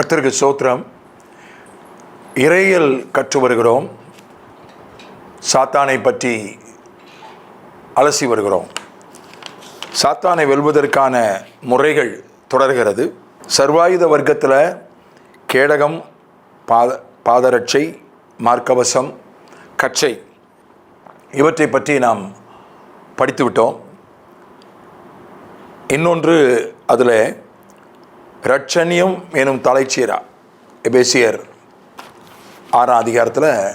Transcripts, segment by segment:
கர்த்தருக்கு சோத்திரம். இறையல் கற்று வருகிறோம். சாத்தானை பற்றி அலசி வருகிறோம். சாத்தானை வெல்வதற்கான முறைகள் தொடர்கிறது. சர்வாயுத வர்க்கத்தில் கேடகம் பாத பாதரட்சை மார்க்கவசம் கச்சை இவற்றை பற்றி நாம் படித்துவிட்டோம் இன்னொன்று அதில் ரட்சணியம் எனும் தலைச்சீரா. எபேசியர் ஆறாம் அதிகாரத்தில்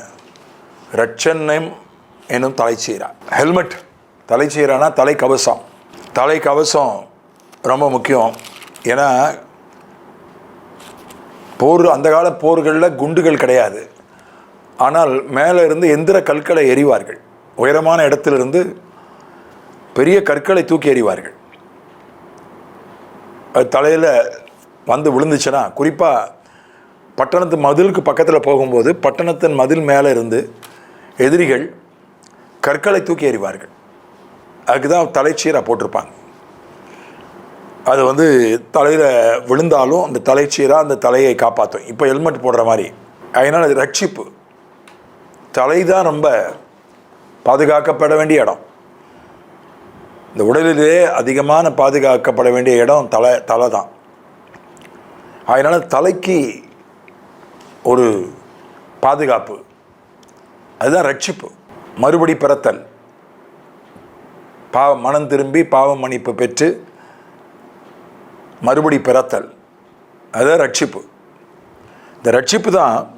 ரட்சண்யம் எனும் தலைச்சீரா. ஹெல்மெட். தலைச்சீரானா தலைக்கவசம். தலைக்கவசம் ரொம்ப முக்கியம். ஏன்னா போர் அந்த கால போர்களில் குண்டுகள் கிடையாது. ஆனால் மேலே இருந்து எந்திர கற்களை எறிவார்கள். உயரமான இடத்திலிருந்து பெரிய கற்களை தூக்கி எறிவார்கள். அது தலையில் வந்து விழுந்துச்சுன்னா குறிப்பாக பட்டணத்து மதிலுக்கு பக்கத்தில் போகும்போது பட்டணத்தின் மதில் மேலே இருந்து எதிரிகள் கற்களை தூக்கி எறிவார்கள். அதுக்கு தான் தலைச்சீராக போட்டிருப்பாங்க. அது வந்து தலையில் விழுந்தாலும் அந்த தலைச்சீராக அந்த தலையை காப்பாற்றும் இப்போ ஹெல்மெட் போடுற மாதிரி. அதனால் அது ரட்சிப்பு. தலை தான் ரொம்ப பாதுகாக்கப்பட வேண்டிய இடம். இந்த உடலிலே அதிகமான பாதுகாக்கப்பட வேண்டிய இடம் தலை தலை தான் அதனால் தலைக்கு ஒரு பாதுகாப்பு. அதுதான் ரட்சிப்பு. மறுபடி பிறத்தல். பாவ மனம் திரும்பி பாவ மன்னிப்பு பெற்று மறுபடி பிறத்தல். அதுதான் ரட்சிப்பு. இந்த ரட்சிப்பு தான்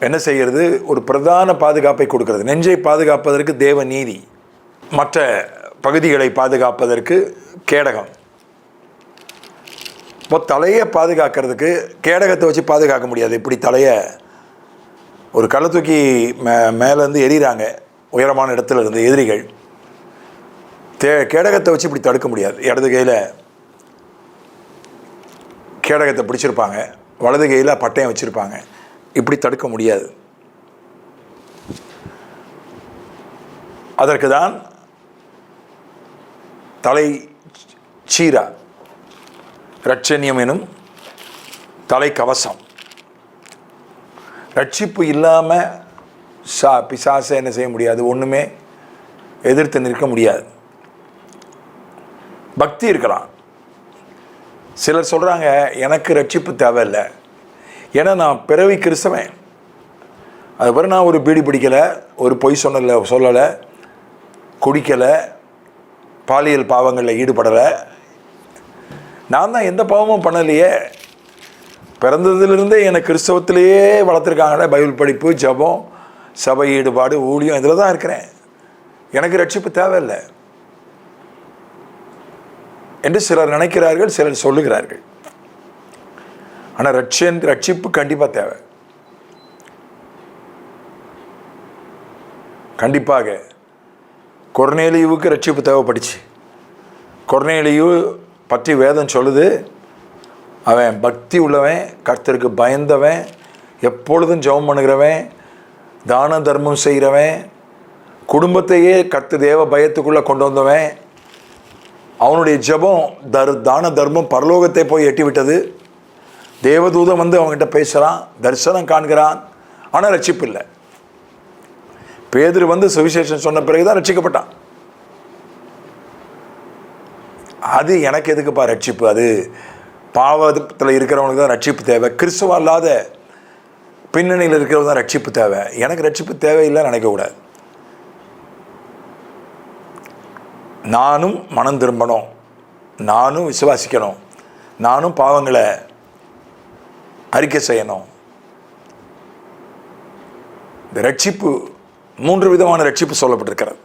என்ன செய்கிறது? ஒரு பிரதான பாதுகாப்பை கொடுக்கிறது. நெஞ்சை பாதுகாப்பதற்கு தேவ நீதி. மற்ற பகுதிகளை பாதுகாப்பதற்கு கேடகம். இப்போ தலையை பாதுகாக்கிறதுக்கு கேடகத்தை வச்சு பாதுகாக்க முடியாது. இப்படி தலையை ஒரு களை தூக்கி மே மேலேருந்து எரியிறாங்க உயரமான இடத்துல இருந்து எதிரிகள். தே கேடகத்தை வச்சு இப்படி தடுக்க முடியாது. இடது கையில் கேடகத்தை பிடிச்சிருப்பாங்க. வலது கையில் பட்டயம் வச்சுருப்பாங்க. இப்படி தடுக்க முடியாது. அதற்கு தான் தலை சீரா ரட்சணியம் எனும் தலைக்கவசம். ரட்சிப்பு இல்லாமல் சா பிசாசை என்ன செய்ய முடியாது? ஒன்றுமே எதிர்த்து நிற்க முடியாது. பக்தி இருக்கலாம். சிலர் சொல்கிறாங்க எனக்கு ரட்சிப்பு தேவையில்லை. ஏன்னா நான் பிறவி கிறிஸ்தவன். அதுக்கப்புறம் நான் ஒரு பீடி பிடிக்கலை ஒரு பொய் சொன்னல சொல்லலை குடிக்கலை பாலியல் பாவங்களில் ஈடுபடலை நான் தான் எந்த பாவமும் பண்ணலையே. பிறந்ததுலேருந்தே என்னை கிறிஸ்தவத்திலேயே வளர்த்துருக்காங்களே பைபிள் படிப்பு ஜபம் சபை ஈடுபாடு ஊழியம் இதில் தான் இருக்கிறேன். எனக்கு ரட்சிப்பு தேவையில்லை. என்று சிலர் நினைக்கிறார்கள் சிலர் சொல்லுகிறார்கள். ஆனால் ரட்சன் ரட்சிப்பு கண்டிப்பாக தேவை. கண்டிப்பாக. கொர்னேலியுவுக்கு ரட்சிப்பு தேவைப்பட்டுச்சு கொர்னேலியு பற்றி வேதம் சொல்லுது அவன் பக்தி உள்ளவன் கர்த்தருக்கு பயந்தவன் எப்பொழுதும் ஜெபம் பண்ணுகிறவன் தான தர்மம் செய்கிறவன் குடும்பத்தையே கர்த்த தேவ பயத்துக்குள்ளே கொண்டு வந்தவன். அவனுடைய ஜெபம் தர் தான தர்மம் பரலோகத்தை போய் எட்டி விட்டது வந்து அவங்ககிட்ட பேசுகிறான் தரிசனம் காண்கிறான் ஆனால் ரட்சிப்பு இல்லை. பேதர் வந்து சுவிசேஷன் சொன்ன பிறகு தான் ரட்சிக்கப்பட்டான். அது எனக்கு எதுக்குப்பா ரட்சிப்பு? அது பாவத்தில் இருக்கிறவனுக்கு தான் ரட்சிப்பு தேவை. கிறிஸ்துவ அல்லாத பின்னணியில் இருக்கிறவங்க தான் ரட்சிப்பு தேவை. எனக்கு ரட்சிப்பு தேவையில்லைன்னு நினைக்கக்கூடாது நானும் மனம் திரும்பணும். நானும் விசுவாசிக்கணும். நானும் பாவங்களை அறிக்கை செய்யணும். இந்த ரட்சிப்பு மூன்று விதமான ரட்சிப்பு சொல்லப்பட்டிருக்கிறது.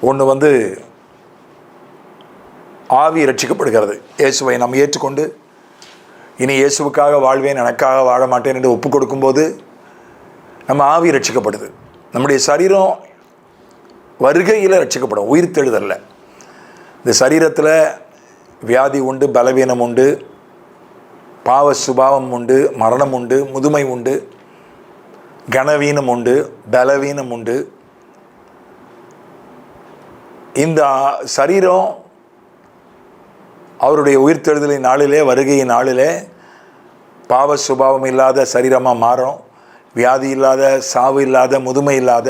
ஒன்று வந்து ஆவி ரட்சிக்கப்படுகிறது இயேசுவை நாம் ஏற்றுக்கொண்டு இனி இயேசுவுக்காக வாழ்வேன் எனக்காக வாழ மாட்டேன் என்று ஒப்பு கொடுக்கும்போது நம்ம ஆவி ரட்சிக்கப்படுது நம்முடைய சரீரம் வருகையில் ரட்சிக்கப்படும் உயிர் தெழுதல்ல. இந்த சரீரத்தில் வியாதி உண்டு பலவீனம் உண்டு பாவ சுபாவம் உண்டு மரணம் உண்டு முதுமை உண்டு கனவீனம் உண்டு பலவீனம் உண்டு. இந்த சரீரம் அவருடைய உயிர்த்தெழுதலின் நாளிலே வருகையின் நாளிலே பாவ சுபாவம் இல்லாத சரீரமாக மாறும். வியாதி இல்லாத சாவு இல்லாத முதுமை இல்லாத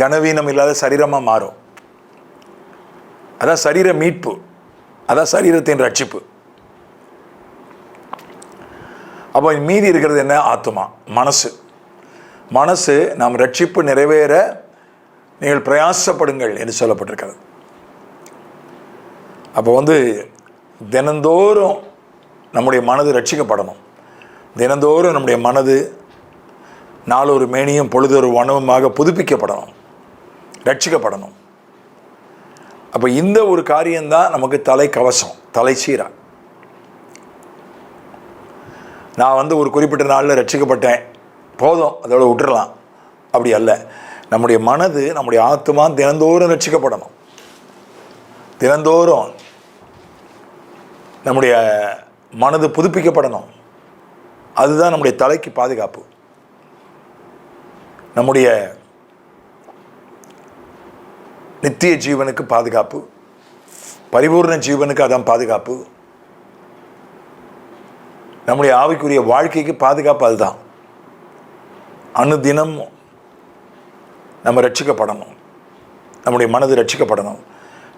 கனவீனம் இல்லாத சரீரமாக மாறும். அதான் சரீர மீட்பு. அதான் சரீரத்தின் ரட்சிப்பு. அப்போ மீதி இருக்கிறது என்ன? ஆத்மா மனசு. மனசு நாம் ரட்சிப்பு நிறைவேற நீங்கள் பிரயாசப்படுங்கள் என்று சொல்லப்பட்டிருக்கிறது. அப்போ வந்து தினந்தோறும் நம்முடைய மனது ரட்சிக்கப்படணும். தினந்தோறும் நம்முடைய மனது நாளொரு மேனியும் பொழுதொரு வனவுமாக புதுப்பிக்கப்படணும். ரட்சிக்கப்படணும். அப்போ இந்த ஒரு காரியம்தான் நமக்கு தலை கவசம் தலை சீரா. நான் வந்து ஒரு குறிப்பிட்ட நாளில் ரட்சிக்கப்பட்டேன். போதும் அதோட விட்டுறலாம். அப்படி அல்ல. நம்முடைய மனது நம்முடைய ஆத்மா தினந்தோறும் ரட்சிக்கப்படணும். தினந்தோறும் நம்முடைய மனது புதுப்பிக்கப்படணும். அதுதான் நம்முடைய தலைக்கு பாதுகாப்பு. நம்முடைய நித்திய ஜீவனுக்கு பாதுகாப்பு. பரிபூர்ண ஜீவனுக்கு அதான் பாதுகாப்பு. நம்முடைய ஆவிக்குரிய வாழ்க்கைக்கு பாதுகாப்பு அதுதான். அனுதினம் நம்ம ரட்சிக்கப்படணும். நம்முடைய மனது ரட்சிக்கப்படணும்.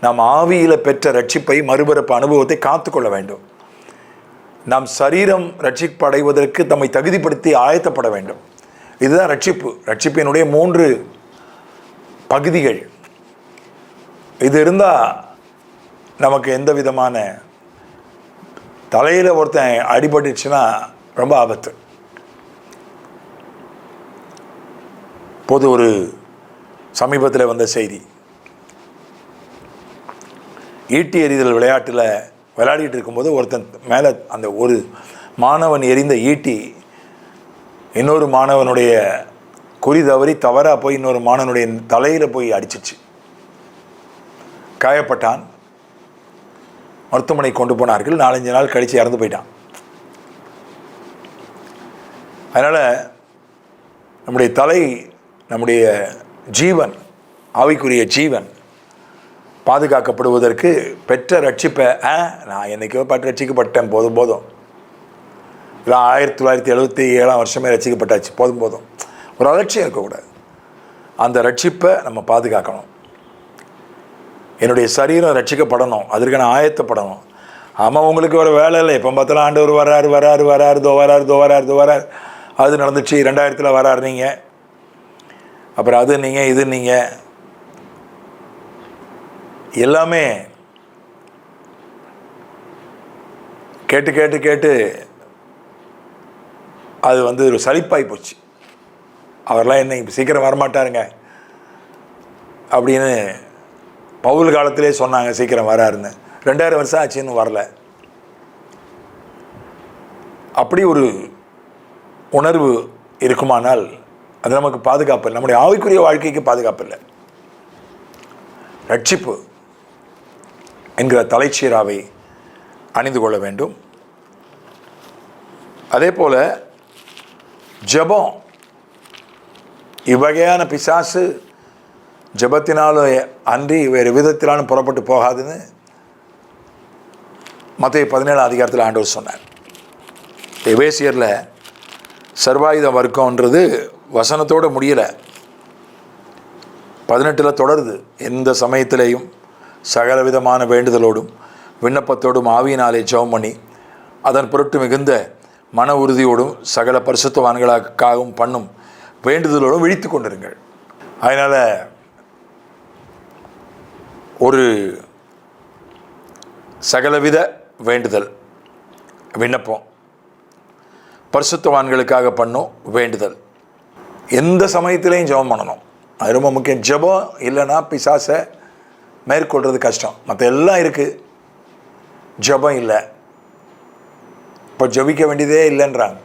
நாம் ஆவியில் பெற்ற ரட்சிப்பை மறுபிறப்பு அனுபவத்தை காத்துக்கொள்ள வேண்டும். நாம் சரீரம் ரட்சிப்படைவதற்கு தம்மை தகுதிப்படுத்தி ஆயத்தப்பட வேண்டும். இதுதான் ரட்சிப்பு. ரட்சிப்பினுடைய மூன்று பகுதிகள். இது இருந்தால் நமக்கு எந்த விதமான தலையில் ஒருத்தன் அடிபட்டுச்சுன்னா ரொம்ப ஆபத்து. பொது ஒரு சமீபத்தில் வந்த செய்தி. ஈட்டி எறிதல் விளையாட்டில் விளையாடிட்டு இருக்கும்போது ஒருத்தன் மேலே அந்த ஒரு மாணவன் எறிந்த ஈட்டி இன்னொரு மாணவனுடைய குறி தவறி தவறாக போய் இன்னொரு மாணவனுடைய தலையில் போய் அடிச்சிச்சு. காயப்பட்டான். மருத்துவமனை கொண்டு போனார்கள். நாலஞ்சு நாள் கழித்து இறந்து போயிட்டான். அதனால் நம்முடைய தலை நம்முடைய ஜீவன் ஆவிக்குரிய ஜீவன் பாதுகாக்கப்படுவதற்கு பெற்ற ரட்சிப்பை ஆ நான் என்னைக்கோ பட்டு ரட்சிக்கப்பட்டேன் போதும் போதும். இல்லை ஆயிரத்தி தொள்ளாயிரத்தி எழுபத்தி ஏழாம் வருஷமே ரட்சிக்கப்பட்டாச்சு போதும் போதும். ஒரு அலட்சியம் இருக்கக்கூடாது. அந்த ரட்சிப்பை நம்ம பாதுகாக்கணும். என்னுடைய சரீரம் ரட்சிக்கப்படணும் அதற்கு நான் ஆயத்தப்படணும். ஆமாம் உங்களுக்கு ஒரு வேலை இல்லை. எப்போ பார்த்தாலும் ஆண்டவர் வராரு வராரு வராரு தோ வராரு தோ வராரு தோ வராரு அது நடந்துச்சு ரெண்டாயிரத்தில் வராரு நீங்கள் அப்புறம் அது நீங்கள் இது நீங்கள் எல்லாமே கேட்டு கேட்டு கேட்டு அது வந்து ஒரு சலிப்பாகி போச்சு. அவர்லாம் என்ன இப்போ சீக்கிரம் வரமாட்டாருங்க. அப்படின்னு பவுல் காலத்திலே சொன்னாங்க சீக்கிரம் வராருன்னு. ரெண்டாயிரம் வருஷம் ஆச்சுன்னு வரல. அப்படி ஒரு உணர்வு இருக்குமானால் அது நமக்கு பாதுகாப்பு இல்லை. நம்முடைய ஆவிக்குரிய வாழ்க்கைக்கு பாதுகாப்பு இல்லை. ரட்சிப்பு. என்கிற தலைச்சீராவை அணிந்து கொள்ள வேண்டும். அதே போல் ஜெபம் இவ்வகையான பிசாசு ஜெபத்தினாலும் அன்றி வேறு விதத்திலான புறப்பட்டு போகாதுன்னு மற்ற பதினேழாம் அதிகாரத்தில் ஆண்டவர் சொன்னார். எவேசியரில் சர்வாயுத வர்க்கம்ன்றது வசனத்தோடு முடியலை. பதினெட்டில் தொடருது. எந்த சமயத்திலையும் சகல விதமான வேண்டுதலோடும் விண்ணப்பத்தோடும் ஆவியினாலே ஜெபம் பண்ணி அதன் பொருட்டு மிகுந்த மன உறுதியோடும் சகல பரிசுத்தவான்களுக்காகவும் பண்ணும் வேண்டுதலோடும் விழித்து கொண்டிருங்கள். அதனால் ஒரு சகலவித வேண்டுதல் விண்ணப்பம் பரிசுத்தவான்களுக்காக பண்ணும் வேண்டுதல். எந்த சமயத்திலையும் ஜெபம் பண்ணணும். அது ரொம்ப முக்கியம். ஜெபம் இல்லைன்னா பிசாசை மேற்கொள்கிறது கஷ்டம். மற்ற எல்லாம் இருக்குது ஜெபம் இல்லை. இப்போ ஜெபிக்க வேண்டியதே இல்லைன்றாங்க.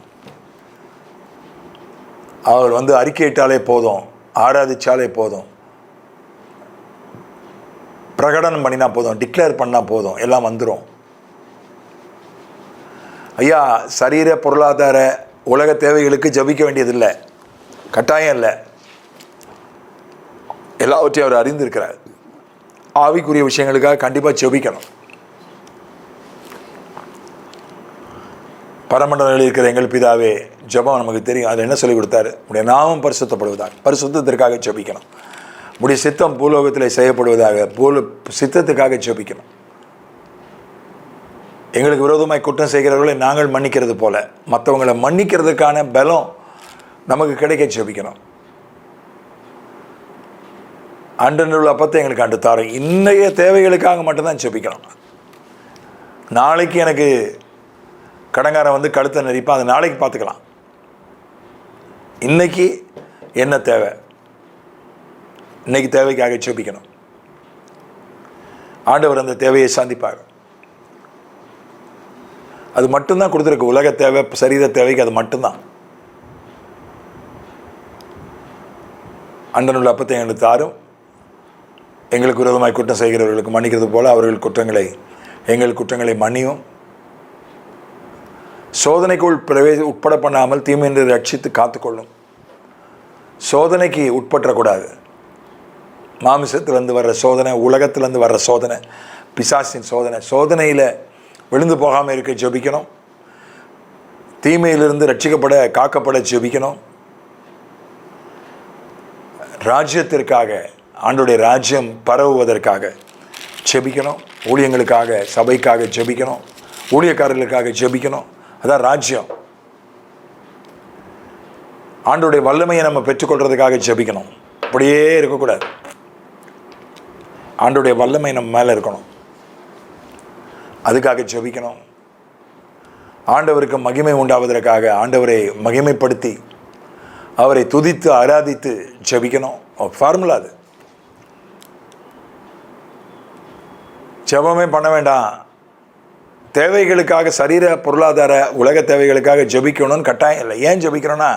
அவர் வந்து அறிக்கையிட்டாலே போதும். ஆராதிச்சாலே போதும். பிரகடனம் பண்ணினா போதும். டிக்ளேர் பண்ணால் போதும். எல்லாம் வந்துடும் ஐயா சரீர பொருளாதார உலக தேவைகளுக்கு ஜபிக்க வேண்டியதில்லை. கட்டாயம் இல்லை. எல்லாவற்றையும் அவர் அறிந்திருக்கிறார். ஆவிக்குரிய விஷயங்களுக்காக கண்டிப்பாக ஜெபிக்கணும். பரமண்டலில் இருக்கிற எங்கள் பிதாவே ஜபம் நமக்கு தெரியும். அதில் என்ன சொல்லி கொடுத்தாரு? உடைய நாமம் பரிசுத்தப்படுவதாக பரிசுத்தத்திற்காக ஜெபிக்கணும். உடைய சித்தம் பூலோகத்தில் செய்யப்படுவதாக பூல சித்தத்துக்காக ஜெபிக்கணும். எங்களுக்கு விரோதமாய் குற்றம் செய்கிறவர்களை நாங்கள் மன்னிக்கிறது போல மற்றவங்களை மன்னிக்கிறதுக்கான பலம் நமக்கு கிடைக்க ஜெபிக்கணும். அன்று அப்பத்தை எங்களுக்கு அன்று தாரும். இன்றைய தேவைகளுக்காக மட்டும்தான் ஜெபிக்கணும். நாளைக்கு எனக்கு கடங்காரன் வந்து கழுத்தை நெரிப்பான் அதை நாளைக்கு பார்த்துக்கலாம். இன்றைக்கி என்ன தேவை? இன்றைக்கி தேவைக்காக ஜெபிக்கணும். ஆண்டவர் அந்த தேவையை சந்திப்பார். அது மட்டும்தான் கொடுத்துருக்கு உலக தேவை சரீர தேவைக்கு அது மட்டும்தான். அண்டனுள்ள அப்பத்தை எங்களுக்கு தாரும். எங்களுக்கு விரோதமாய் குற்றம் செய்கிறவர்களுக்கு மன்னிக்கிறது போல அவர்கள் குற்றங்களை எங்கள் குற்றங்களை மன்னியும். சோதனைக்குள் பிரவே உட்பட பண்ணாமல் தீமையின்றி ரட்சித்து காத்துக்கொள்ளும். சோதனைக்கு உட்பற்றக்கூடாது. மாமிசத்திலேருந்து வர்ற சோதனை உலகத்திலேருந்து வர்ற சோதனை பிசாசின் சோதனை. சோதனையில் விழுந்து போகாமல் இருக்க ஜெபிக்கணும். தீமையிலிருந்து ரட்சிக்கப்பட காக்கப்பட ஜெபிக்கணும். ராஜ்யத்திற்காக ஆண்டுடைய ராஜ்யம் பரவுவதற்காக ஜெபிக்கணும். ஊழியங்களுக்காக சபைக்காக ஜெபிக்கணும். ஊழியக்காரர்களுக்காக ஜெபிக்கணும். அதான் ராஜ்யம். ஆண்டுடைய வல்லமையை நம்ம பெற்றுக்கொள்றதுக்காக ஜெபிக்கணும். அப்படியே இருக்கக்கூடாது. ஆண்டுடைய வல்லமை நம்ம மேலே இருக்கணும். அதுக்காக ஜெபிக்கணும். ஆண்டவருக்கு மகிமை உண்டாவதற்காக ஆண்டவரை மகிமைப்படுத்தி அவரை துதித்து ஆராதித்து ஜெபிக்கணும். ஃபார்முலா அது. ஜெபமே பண்ண வேண்டாம். தேவைகளுக்காக சரீர பொருளாதார உலக தேவைகளுக்காக ஜெபிக்கணும்னு கட்டாயம் இல்லை. ஏன் ஜெபிக்கிறோன்னா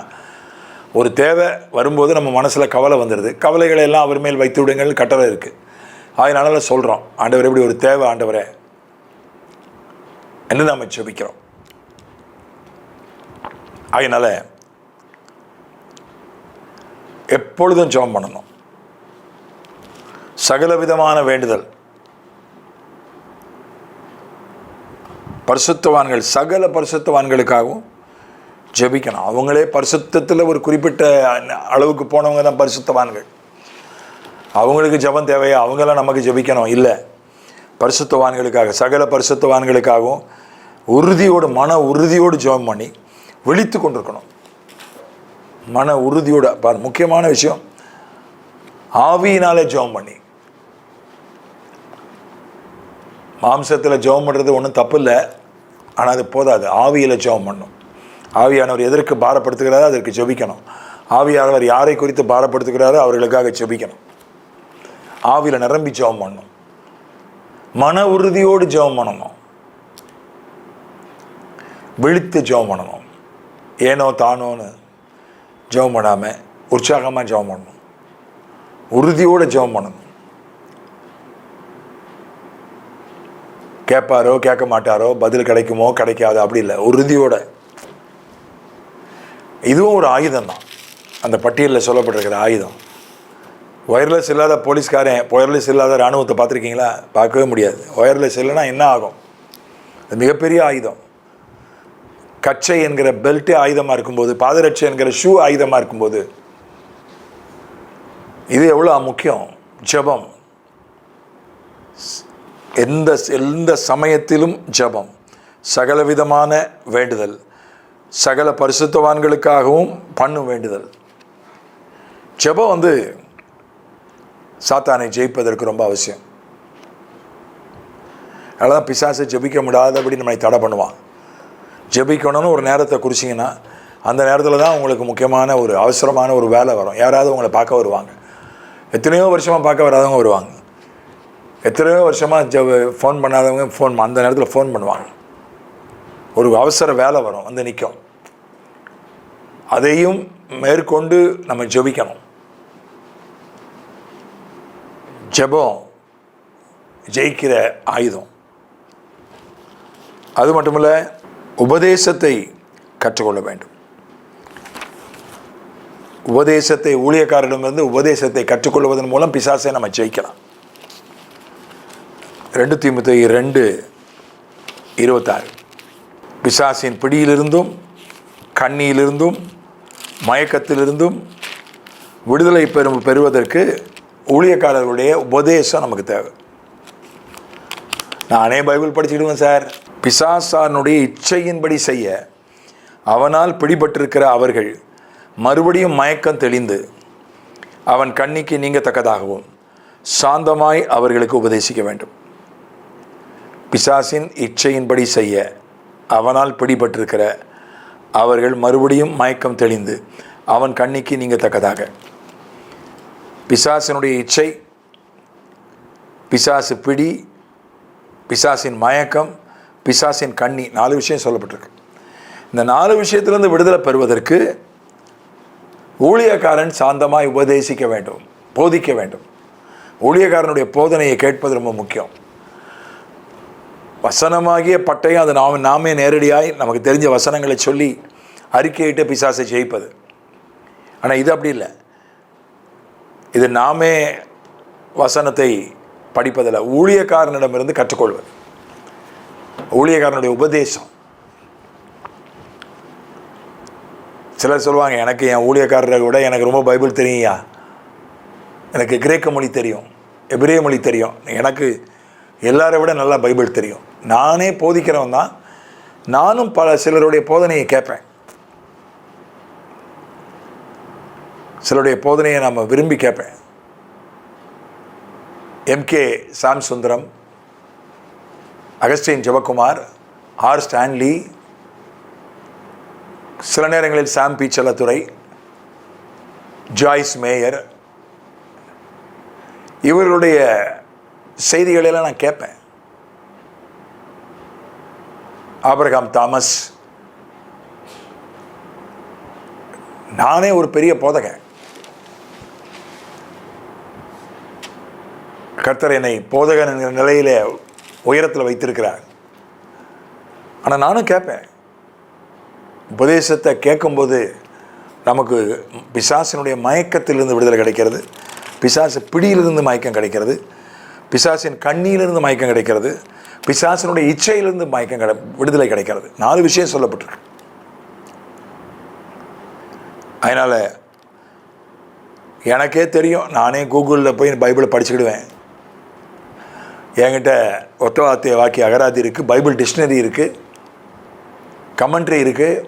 ஒரு தேவை வரும்போது நம்ம மனசில் கவலை வந்துடுது கவலைகளை எல்லாம் அவர் மேல் வைத்து விடுங்கள் கட்டளை இருக்குது அதனால சொல்கிறோம் ஆண்டவர் எப்படி ஒரு தேவை ஆண்டவரே என்று நாம் ஜெபிக்கிறோம். அதனால் எப்பொழுதும் ஜெபம் பண்ணணும். சகல விதமான வேண்டுதல் பரிசுத்தவான்கள் சகல பரிசுத்தவான்களுக்காகவும் ஜெபிக்கணும். அவங்களே பரிசுத்தத்தில் ஒரு குறிப்பிட்ட அளவுக்கு போனவங்க தான் பரிசுத்தவான்கள். அவங்களுக்கு ஜெபம் தேவையா? அவங்களாம் நமக்கு ஜெபிக்கணும். இல்லை. பரிசுத்தவான்களுக்காக சகல பரிசுத்தவான்களுக்காகவும் உறுதியோடு மன உறுதியோடு ஜெபம் பண்ணி விழித்து கொண்டிருக்கணும். மன உறுதியோடு பார் முக்கியமான விஷயம் ஆவியினாலே ஜெபம் பண்ணி மாம்சத்தில் ஜெபம் பண்ணுறது ஒன்றும் தப்பு இல்லை ஆனால் அது போதாது. ஆவியில் ஜெபம் பண்ணும். ஆவியானவர் எதற்கு பாரப்படுத்துகிறாரோ அதற்கு ஜெபிக்கணும். ஆவியானவர் யாரை குறித்து பாரப்படுத்துகிறாரோ அவர்களுக்காக ஜெபிக்கணும். ஆவியில் நிரம்பி ஜெபம் பண்ணணும் மன உறுதியோடு ஜெபம் பண்ணணும். விழித்து ஜெபம் பண்ணணும். ஏனோ தானோன்னு ஜெபம் பண்ணாமல் உற்சாகமாக ஜெபம் பண்ணணும். உறுதியோடு ஜெபம் பண்ணணும். கேட்பாரோ கேட்க மாட்டாரோ பதில் கிடைக்குமோ கிடைக்காதோ அப்படி இல்லை. உறுதியோட. இதுவும் ஒரு ஆயுதம் தான். அந்த பட்டியலில் சொல்லப்பட்டிருக்கிற ஆயுதம். ஒயர்லெஸ் இல்லாத போலீஸ்காரன் ஒயர்லெஸ் இல்லாத இராணுவத்தை பார்த்துருக்கீங்களா? பார்க்கவே முடியாது. ஒயர்லெஸ் இல்லைன்னா என்ன ஆகும்? அது மிகப்பெரிய ஆயுதம். கச்சை என்கிற பெல்ட்டு ஆயுதமாக இருக்கும்போது பாதரட்சை என்கிற ஷூ ஆயுதமாக இருக்கும்போது இது எவ்வளோ முக்கியம்? ஜெபம். எந்த எந்த சமயத்திலும் ஜெபம். சகலவிதமான வேண்டுதல். சகல பரிசுத்தவான்களுக்காகவும் பண்ணும் வேண்டுதல். ஜெபம் வந்து சாத்தானை ஜெயிப்பதற்கு ரொம்ப அவசியம். அதெல்லாம் பிசாசை ஜெபிக்க முடியாதபடி நம்மளை தடை பண்ணுவான். ஜெபிக்கணும்னு ஒரு நேரத்தை குறிச்சிங்கன்னா அந்த நேரத்தில் தான் உங்களுக்கு முக்கியமான ஒரு அவசரமான ஒரு வேலை வரும். யாராவது உங்களை பார்க்க வருவாங்க. எத்தனையோ வருஷமாக பார்க்க வராதவங்க வருவாங்க. எத்தனையோ வருஷமாக ஜ ஃபோன் பண்ணாதவங்க ஃபோன் அந்த நேரத்தில் ஃபோன் பண்ணுவாங்க. ஒரு அவசர வேலை வரும் வந்து நிற்கும் அதையும் மேற்கொண்டு நம்ம ஜபிக்கணும். ஜெபம் ஜெயிக்கிற ஆயுதம். அது மட்டுமல்ல உபதேசத்தை கற்றுக்கொள்ள வேண்டும். உபதேசத்தை ஊழியக்காரரிடமிருந்து உபதேசத்தை கற்றுக்கொள்வதன் மூலம் பிசாசை நம்ம ஜெயிக்கலாம். ரெண்டு தீமுத்தை ரெண்டு இருபத்தாறு. பிசாசின் பிடியிலிருந்தும் கண்ணியிலிருந்தும் மயக்கத்திலிருந்தும் விடுதலை பெறும் பெறுவதற்கு ஊழியக்காரர்களுடைய உபதேசம் நமக்கு தேவை. நானே பைபிள் படிச்சுக்கிடுவேன் சார். பிசாசானுடைய இச்சையின்படி செய்ய அவனால் பிடிபட்டிருக்கிற அவர்கள் மறுபடியும் மயக்கம் தெளிந்து அவன் கண்ணிக்கு நீங்கத்தக்கதாகவும் சாந்தமாய் அவர்களுக்கு உபதேசிக்க வேண்டும். பிசாசின் இச்சையின்படி செய்ய அவனால் பிடிபட்டிருக்கிற அவர்கள் மறுபடியும் மயக்கம் தெளிந்து அவன் கண்ணிக்கு நீங்கத்தக்கதாக. பிசாசினுடைய இச்சை பிசாசு பிடி பிசாசின் மயக்கம் பிசாசின் கண்ணி நாலு விஷயம் சொல்லப்பட்டிருக்கு. இந்த நாலு விஷயத்திலிருந்து விடுதலை பெறுவதற்கு ஊழியக்காரன் சாந்தமாய் உபதேசிக்க வேண்டும் போதிக்க வேண்டும். ஊழியக்காரனுடைய போதனையை கேட்பது ரொம்ப முக்கியம். வசனமாகிய பட்டயம் அது நாம் நாமே நேரடியாய் நமக்கு தெரிஞ்ச வசனங்களை சொல்லி அறிக்கையிட்டு பிசாசை ஜெயிப்பது. ஆனால் இது அப்படி இல்லை. இது நாமே வசனத்தை படிப்பதில்லை. ஊழியக்காரனிடமிருந்து கற்றுக்கொள்வது. ஊழியக்காரனுடைய உபதேசம். சிலர் சொல்லுவாங்க எனக்கு என் ஊழியக்காரரை விட எனக்கு ரொம்ப பைபிள் தெரியும்யா. எனக்கு கிரேக்க மொழி தெரியும். எபிரேய மொழி தெரியும். எனக்கு எல்லாரை விட நல்லா பைபிள் தெரியும். நானே போதிக்கிறவன் தான். நானும் பல சிலருடைய போதனையை கேட்பேன். சிலருடைய போதனையை நாம் விரும்பி கேட்பேன். MK Sam Sundaram Augustine Jebakumar R. Stanley சில நேரங்களில் Sam P Selladurai Joyce Meyer இவர்களுடைய செய்திகளெல்லாம் நான் கேட்பேன். Abraham Thomas. நானே ஒரு பெரிய போதக கர்த்தர் என்னை போதகன் என்கிற நிலையில உயரத்தில் வைத்திருக்கிறார். ஆனால் நானும் கேட்பேன். உபதேசத்தை கேட்கும்போது நமக்கு பிசாசினுடைய மயக்கத்திலிருந்து விடுதலை கிடைக்கிறது. பிசாசு பிடியிலிருந்து மயக்கம் கிடைக்கிறது. பிசாசின் கண்ணியிலிருந்து மயக்கம் கிடைக்கிறது. பிசாசினுடைய இச்சையிலிருந்து மயக்கம் கிடை விடுதலை கிடைக்கிறது. நாலு விஷயம் சொல்லப்பட்டிருக்கு. அதனால் எனக்கே தெரியும் நானே கூகுளில் போய் பைபிளை படிச்சுக்கிடுவேன். என்கிட்ட ஒத்த வார்த்தை வாக்கிய அகராதி இருக்குது பைபிள் டிக்ஷனரி இருக்குது கமெண்ட்ரி இருக்குது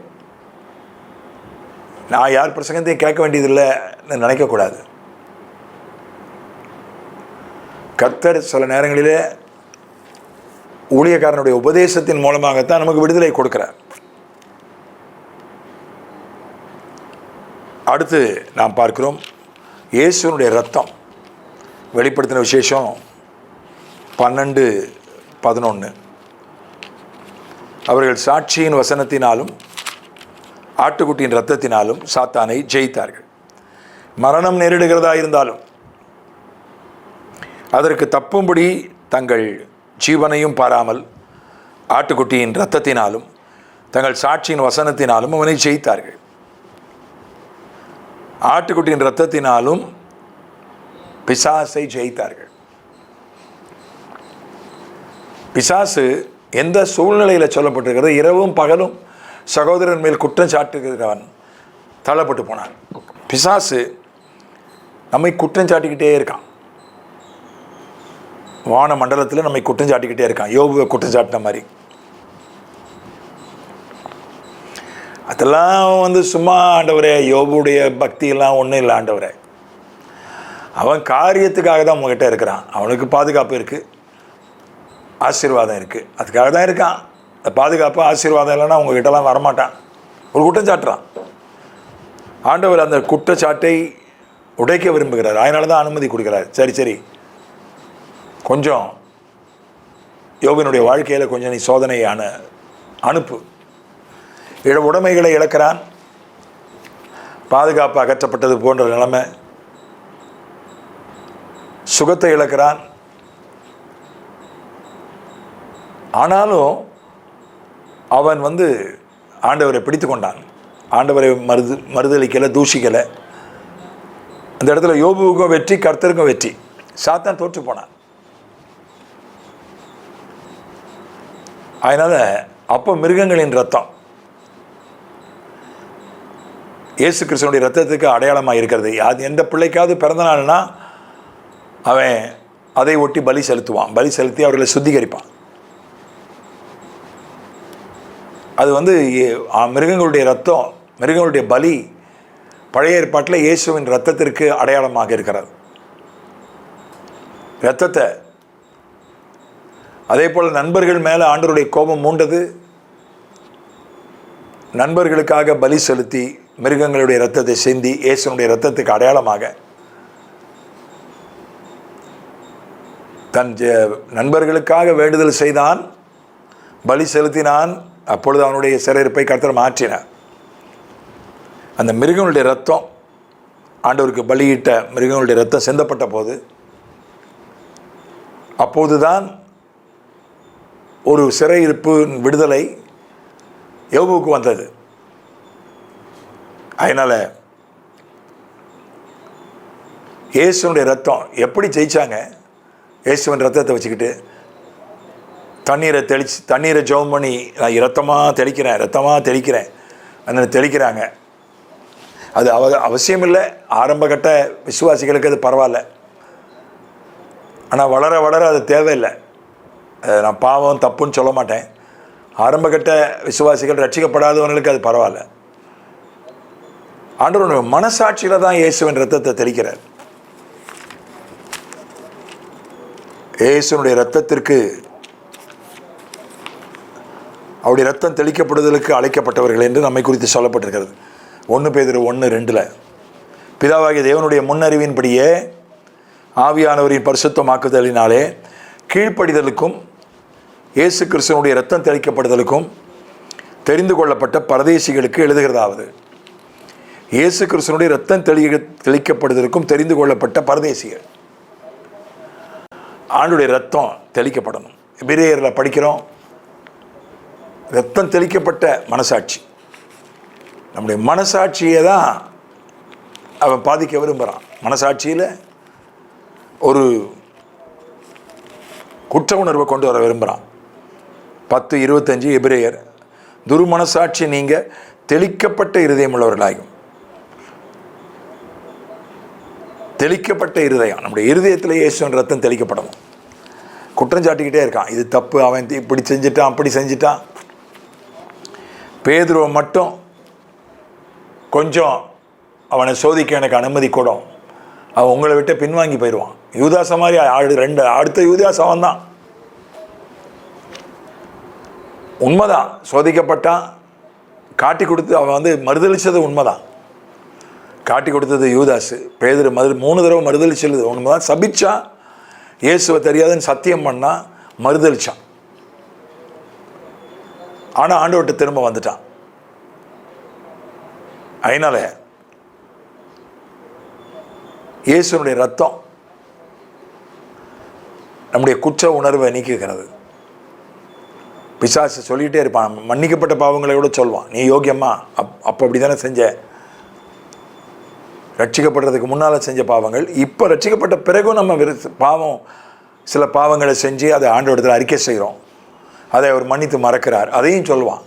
நான் யார் பிரசங்கத்தையும் கேட்க வேண்டியதில்லைன்னு நினைக்கக்கூடாது. கத்தர் சில நேரங்களிலே ஊழியக்காரனுடைய உபதேசத்தின் மூலமாகத்தான் நமக்கு விடுதலை கொடுக்கிறார். அடுத்து நாம் பார்க்கிறோம் இயேசுனுடைய ரத்தம். வெளிப்படுத்தின விசேஷம் பன்னெண்டு பதினொன்று அவர்கள் சாட்சியின் வசனத்தினாலும் ஆட்டுக்குட்டியின் ரத்தத்தினாலும் சாத்தானை ஜெயித்தார்கள். மரணம் நேரிடுகிறதா இருந்தாலும் அதற்கு தப்பும்படி தங்கள் ஜீவனையும் பாராமல் ஆட்டுக்குட்டியின் இரத்தத்தினாலும் தங்கள் சாட்சியின் வசனத்தினாலும் அவனை ஜெயித்தார்கள். ஆட்டுக்குட்டியின் இரத்தத்தினாலும் பிசாசை ஜெயித்தார்கள். பிசாசு எந்த சூழ்நிலையில் சொல்லப்பட்டிருக்கிறது? இரவும் பகலும் சகோதரன் மேல் குற்றம் சாட்டுகிறவன் தள்ளப்பட்டு போனான். பிசாசு நம்மை குற்றம் சாட்டிக்கிட்டே இருக்கான். வான மண்டலத்தில் நம்மை குற்றம் சாட்டிக்கிட்டே இருக்கான். யோபுவை குற்றஞ்சாட்டின மாதிரி. அதெல்லாம் வந்து சும்மா ஆண்டவரே யோபுடைய பக்தியெல்லாம் ஒன்றும் இல்லை ஆண்டவரே. அவன் காரியத்துக்காக தான் உங்ககிட்ட இருக்கிறான். அவனுக்கு பாதுகாப்பு இருக்குது ஆசீர்வாதம் இருக்குது அதுக்காக தான் இருக்கான். அந்த பாதுகாப்பு ஆசீர்வாதம் இல்லைன்னா உங்ககிட்டலாம் வரமாட்டான். ஒரு குற்றம் சாட்டுறான் ஆண்டவர் அந்த குற்றச்சாட்டை உடைக்க விரும்புகிறார். அதனால தான் அனுமதி கொடுக்குறார். சரி சரி. கொஞ்சம் யோகனுடைய வாழ்க்கையில் கொஞ்சம் நீ சோதனையான அனுப்பு. இழ உடைமைகளை இழக்கிறான். பாதுகாப்பு அகற்றப்பட்டது போன்ற நிலைமை. சுகத்தை இழக்கிறான். ஆனாலும் அவன் வந்து ஆண்டவரை பிடித்து கொண்டான். ஆண்டவரை மருது மறுதளிக்கலை தூஷிக்கலை. அந்த இடத்துல யோபுவுக்கும் வெற்றி கர்த்தருக்கும் வெற்றி. சாத்தான் தோற்று போனான். அதனால் அப்போ மிருகங்களின் ரத்தம். இயேசு கிருஷ்ணனுடைய ரத்தத்துக்கு அடையாளமாக இருக்கிறது. அது எந்த பிள்ளைக்காவது பிறந்த நாள்னா அவன் அதை ஒட்டி பலி செலுத்துவான். பலி செலுத்தி அவர்களை சுத்திகரிப்பான். அது வந்து மிருகங்களுடைய ரத்தம் மிருகங்களுடைய பலி பழைய ஏற்பாட்டில் இயேசுவின் ரத்தத்திற்கு அடையாளமாக இருக்கிறது. ரத்தத்தை அதே போல் நண்பர்கள் மேலே ஆண்டவருடைய கோபம் மூண்டது. நண்பர்களுக்காக பலி செலுத்தி மிருகங்களுடைய ரத்தத்தை சிந்தி இயேசுனுடைய ரத்தத்துக்கு அடையாளமாக தன் நண்பர்களுக்காக வேண்டுதல் செய்தான் பலி செலுத்தினான் அப்பொழுது அவனுடைய சிறையிருப்பை கர்த்தர் மாற்றினார். அந்த மிருகங்களுடைய ரத்தம் ஆண்டவருக்கு பலியிட்ட மிருகங்களுடைய ரத்தம் செந்தப்பட்ட போது அப்போதுதான் ஒரு சிறையிருப்பு விடுதலை யோபுவுக்கு வந்தது. அதனால் இயேசுனுடைய ரத்தம் எப்படி ஜெயிச்சாங்க? இயேசுவின் ரத்தத்தை வச்சுக்கிட்டு தண்ணீரை தெளிச்சு தண்ணீரை ஜெபம் பண்ணி நான் ரத்தமாக தெளிக்கிறேன் ரத்தமாக தெளிக்கிறேன் அந்த தெளிக்கிறாங்க. அது அவ அவசியம் இல்லை. ஆரம்பகட்ட விசுவாசிகளுக்கு அது பரவாயில்ல. ஆனால் வளர வளர அது தேவையில்லை. நான் பாவம் தப்புன்னு சொல்ல மாட்டேன். ஆரம்பகட்ட விசுவாசிகள் ரட்சிக்கப்படாதவங்களுக்கு அது பரவாயில்ல. ஆண்டவருடைய மனசாட்சியில் தான் இயேசுவின் ரத்தத்தை தெளிக்கிறார். இயேசுனுடைய ரத்தத்திற்கு அவருடைய ரத்தம் தெளிக்கப்படுதலுக்கு அழைக்கப்பட்டவர்கள் என்று நம்மை குறித்து சொல்லப்பட்டிருக்கிறது. ஒன்று பேதிரு ஒன்று ரெண்டில். பிதாவாகிய தேவனுடைய முன்னறிவின்படியே ஆவியானவரின் பரிசுத்தமாக்குதலினாலே கீழ்ப்படிதலுக்கும் இயேசு கிறிஸ்தனுடைய ரத்தம் தெளிக்கப்படுதலுக்கும் தெரிந்து கொள்ளப்பட்ட பரதேசிகளுக்கு எழுதுகிறதாவது இயேசு கிறிஸ்தனுடைய ரத்தம் தெளி தெளிக்கப்படுதலுக்கும் தெரிந்து கொள்ளப்பட்ட பரதேசிகள் ஆண்டுடைய ரத்தம் தெளிக்கப்படணும். பிரேயரில் படிக்கிறோம் ரத்தம் தெளிக்கப்பட்ட மனசாட்சி. நம்முடைய மனசாட்சியை தான் அவன் பாதிக்க விரும்புகிறான் மனசாட்சியில் ஒரு குற்ற உணர்வை கொண்டு வர விரும்புகிறான் பத்து இருபத்தஞ்சு எபிரேயர். துருமனசாட்சி நீங்கள் தெளிக்கப்பட்ட இருதயம் உள்ளவர்களாகும் தெளிக்கப்பட்ட இருதயம். நம்முடைய இருதயத்தில் இயேசுவன் ரத்தம் தெளிக்கப்படணும் குற்றம் சாட்டிக்கிட்டே இருக்கான். இது தப்பு அவன் இப்படி செஞ்சிட்டான் அப்படி செஞ்சிட்டான். பேதுருவை மட்டும் கொஞ்சம் அவனை சோதிக்க எனக்கு அனுமதி கூடும். அவன் உங்களை விட்டு பின்வாங்கி போயிடுவான். யூதாச மாதிரி ஆடு ரெண்டு அடுத்த யூதாசவன் தான் உண்மைதான். சோதிக்கப்பட்டான் காட்டி கொடுத்து அவன் வந்து மறுதளித்தது உண்மைதான். காட்டி கொடுத்தது யூதாஸ் பேதர் மறு மூணு தடவை மறுதளிச்சது உண்மைதான். சபிச்சான் இயேசுவை தெரியாதுன்னு சத்தியம் பண்ணா மறுதளிச்சான். ஆனால் ஆண்டவர்கிட்ட திரும்ப வந்துட்டான். அதனால இயேசுனுடைய ரத்தம் நம்முடைய குற்ற உணர்வை நீக்குகிறது. பிசாசு சொல்லிகிட்டே இருப்பான். மன்னிக்கப்பட்ட பாவங்களை கூட சொல்வான். நீ யோகியம்மா அப் அப்போ அப்படி தானே செஞ்ச? ரட்சிக்கப்படுறதுக்கு முன்னால் செஞ்ச பாவங்கள் இப்போ ரட்சிக்கப்பட்ட பிறகும் நம்ம பாவம் சில பாவங்களை செஞ்சு அதை ஆண்டோடத்தில் அறிக்கை செய்கிறோம் அதை அவர் மன்னித்து மறக்கிறார். அதையும் சொல்லுவான்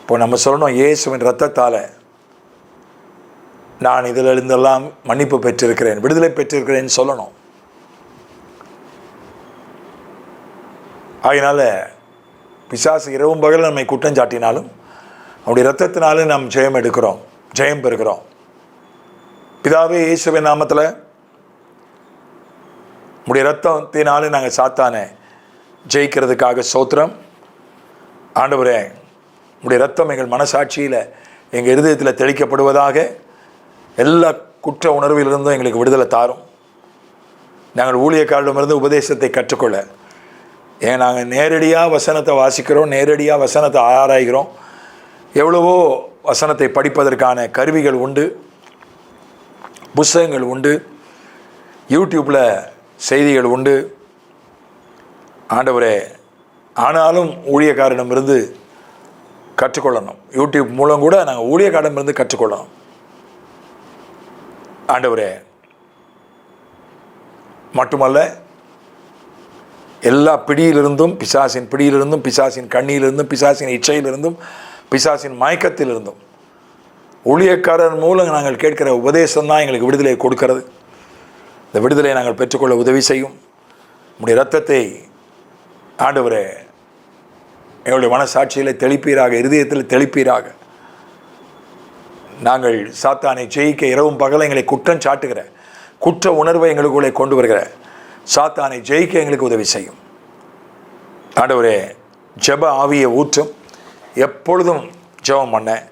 இப்போ நம்ம சொல்லணும் இயேசுவின் ரத்தத்தால் நான் இதில் இருந்தெல்லாம் மன்னிப்பு பெற்றிருக்கிறேன் விடுதலை பெற்றிருக்கிறேன்னு சொல்லணும். ஆகையினால பிசாசு இரவும் பகல் நம்மை குற்றம் சாட்டினாலும் அவருடைய ரத்தத்தினாலும் நாம் ஜெயம் எடுக்கிறோம் ஜெயம் பெறுகிறோம். பிதாவே இயேசுவின் நாமத்தில் உடைய ரத்தத்தினாலே நாங்கள் சாத்தானே ஜெயிக்கிறதுக்காக சோத்திரம் ஆண்டவரே உடைய ரத்தம் எங்கள் மனசாட்சியில் எங்கள் இருதயத்தில் தெளிக்கப்படுவதாக எல்லா குற்ற உணர்விலிருந்தும் எங்களுக்கு விடுதலை தாரும். நாங்கள் ஊழியக்காரிடமிருந்து உபதேசத்தை கற்றுக்கொள்ள ஏன் நாங்கள் நேரடியாக வசனத்தை வாசிக்கிறோம் நேரடியாக வசனத்தை ஆராய்கிறோம். எவ்வளவோ வசனத்தை படிப்பதற்கான கருவிகள் உண்டு புஸ்தகங்கள் உண்டு யூடியூப்பில் செய்திகள் உண்டு. ஆண்டவரே ஆனாலும் ஊழியக்காரனிடமிருந்து கற்றுக்கொள்ளணும். யூடியூப் மூலம் கூட நாங்கள் ஊழியக்காரனிடமிருந்து கற்றுக்கொள்ளணும். ஆண்டவரே மட்டுமல்ல எல்லா பிடியிலிருந்தும் பிசாசின் பிடியிலிருந்தும் பிசாசின் கண்ணியிலிருந்தும் பிசாசின் இச்சையிலிருந்தும் பிசாசின் மயக்கத்திலிருந்தும். ஊழியக்காரர் மூலம் நாங்கள் கேட்கிற உபதேசம் தான் எங்களுக்கு விடுதலையை கொடுக்கிறது. இந்த விடுதலையை நாங்கள் பெற்றுக்கொள்ள உதவி செய்யும். உடைய ரத்தத்தை ஆண்டவரே எங்களுடைய மனசாட்சியில் தெளிப்பீராக இருதயத்தில் தெளிப்பீராக. நாங்கள் சாத்தானை ஜெயிக்க இரவும் பகலை எங்களை குற்றம் சாட்டுகிற குற்ற உணர்வை எங்களுக்குள்ளே கொண்டு வருகிற சாத்தானை ஜெயிக்க எங்களுக்கு உதவி செய்யும். ஆண்டவரே ஜெப ஆவியை ஊற்றும். எப்பொழுதும் ஜெபம் பண்ண.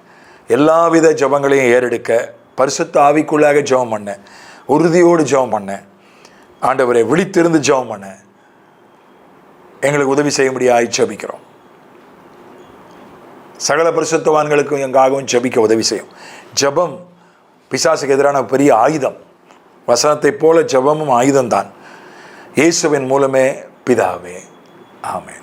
எல்லாவித ஜெபங்களையும் ஏறெடுக்க. பரிசுத்த ஆவிக்குள்ளாக ஜெபம் பண்ண. உறுதியோடு ஜெபம் பண்ண. ஆண்டவரை விழித்திருந்து ஜெபம் பண்ண. எங்களுக்கு உதவி செய்ய முடியாது ஜபிக்கிறோம். சகல பரிசுத்தவான்களுக்கும் எங்காகவும் ஜெபிக்க உதவி செய்யும். ஜெபம் பிசாசுக்கு எதிரான பெரிய ஆயுதம். வசனத்தைப் போல ஜெபமும் ஆயுதம்தான். இயேசுவின் மூலமே பிதாவே. ஆமென்.